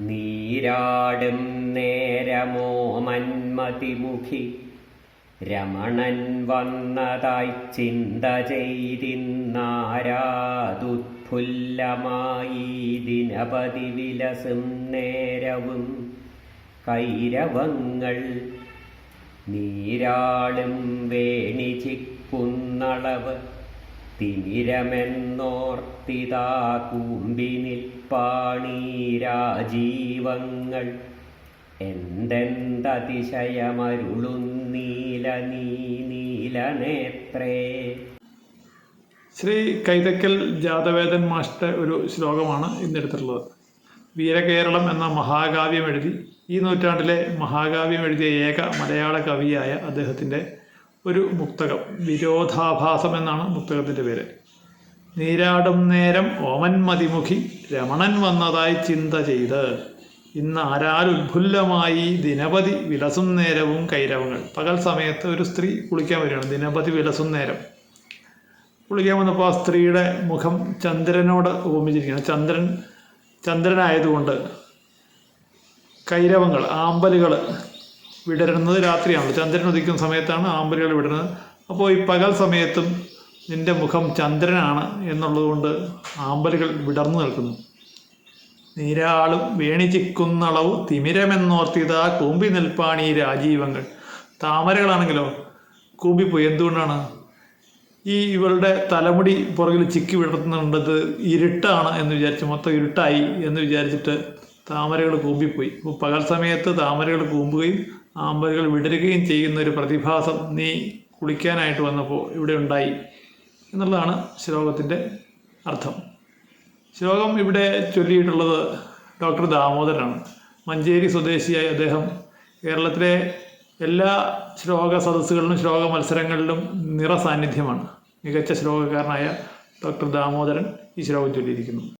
നീരാടും നേരമോ മന്മതിമുഖി രമണൻ വന്നതായി ചിന്ത ചെയ്തിന്നാരാതുത്ഫുല്ലമായി ദിനപതി വിലസും നേരവും. കൈരവങ്ങൾ നീരാളും വേണി ചിക്കുന്നളവ് തിമിരമെന്നോർത്തിതാ കൂമ്പി നിൽപ്പാണീരാജീവങ്ങൾ എന്തെന്തതിശയമരുളുന്നീല നീ നീലനേത്രേ ശ്രീ കൈതക്കൽ ജാതവേദൻ മാഷ്ട ഒരു ശ്ലോകമാണ് ഇന്നെടുത്തിട്ടുള്ളത്. വീരകേരളം എന്ന മഹാകാവ്യം എഴുതി ഈ നൂറ്റാണ്ടിലെ മഹാകാവ്യം എഴുതിയ ഏക മലയാള കവിയായ അദ്ദേഹത്തിന്റെ ഒരു മുക്തകം വിരോധാഭാസം എന്നാണ് മുക്തകത്തിന്റെ പേര്. നീരാടും നേരം ഓമൻ മതിമുഖി രമണൻ വന്നതായി ചിന്ത ചെയ്ത്. ഇന്ന് ആരാൽ ഉത്ഫുല്ലമായി ദിനപതി വിലസും നേരവും കൈരവങ്ങൾ. പകൽ സമയത്ത് ഒരു സ്ത്രീ കുളിക്കാൻ വരികയാണ്. ദിനപതി വിലസും നേരം. കുളിക്കാൻ വന്നപ്പോൾ ആ സ്ത്രീയുടെ മുഖം ചന്ദ്രനോട് ഉപമിച്ചിരിക്കുകയാണ്. ചന്ദ്രൻ ചന്ദ്രനായതുകൊണ്ട് കൈരവങ്ങൾ ആമ്പലുകൾ വിടരുന്നത് രാത്രിയാണ്. ചന്ദ്രൻ ഉദിക്കുന്ന സമയത്താണ് ആമ്പലുകൾ വിടരുന്നത്. അപ്പോൾ ഈ പകൽ സമയത്തും നിന്റെ മുഖം ചന്ദ്രനാണ് എന്നുള്ളതുകൊണ്ട് ആമ്പലുകൾ വിടർന്നു നിൽക്കുന്നു. നീരാളും വേണിചിക്കുന്നളവ് തിമിരമെന്നോർത്തിതാ കൂമ്പി നിൽപ്പാണ് ഈ രാജീവങ്ങൾ. താമരകളാണെങ്കിലോ? കൂമ്പിപ്പോയി എന്തുകൊണ്ടാണ്? ഈ ഇവളുടെ തലമുടി പുറകിൽ ചിക്കി വിടർത്തുന്നുണ്ടത് ഇരുട്ടാണ് എന്ന് വിചാരിച്ച് മൊത്തം ഇരുട്ടായി എന്ന് വിചാരിച്ചിട്ട് താമരകൾ കൂമ്പിപ്പോയി. പകൽ സമയത്ത് താമരകൾ കൂമ്പുകയും ആമ്പലുകൾ വിടരുകയും ചെയ്യുന്ന ഒരു പ്രതിഭാസം നീ കുളിക്കാനായിട്ട് വന്നപ്പോൾ ഇവിടെ ഉണ്ടായി എന്നുള്ളതാണ് ശ്ലോകത്തിന്റെ അർത്ഥം. ശ്ലോകം ഇവിടെ ചൊല്ലിയിട്ടുള്ളത് ഡോക്ടർ ദാമോദരനാണ്. മഞ്ചേരി സ്വദേശിയായ അദ്ദേഹം കേരളത്തിലെ എല്ലാ ശ്ലോക സദസ്സുകളിലും ശ്ലോക മത്സരങ്ങളിലും നിറസാന്നിധ്യമാണ്. മികച്ച ശ്ലോകക്കാരനായ ഡോക്ടർ ദാമോദരൻ ഈ ശ്ലോകം ചൊല്ലിയിരിക്കുന്നു.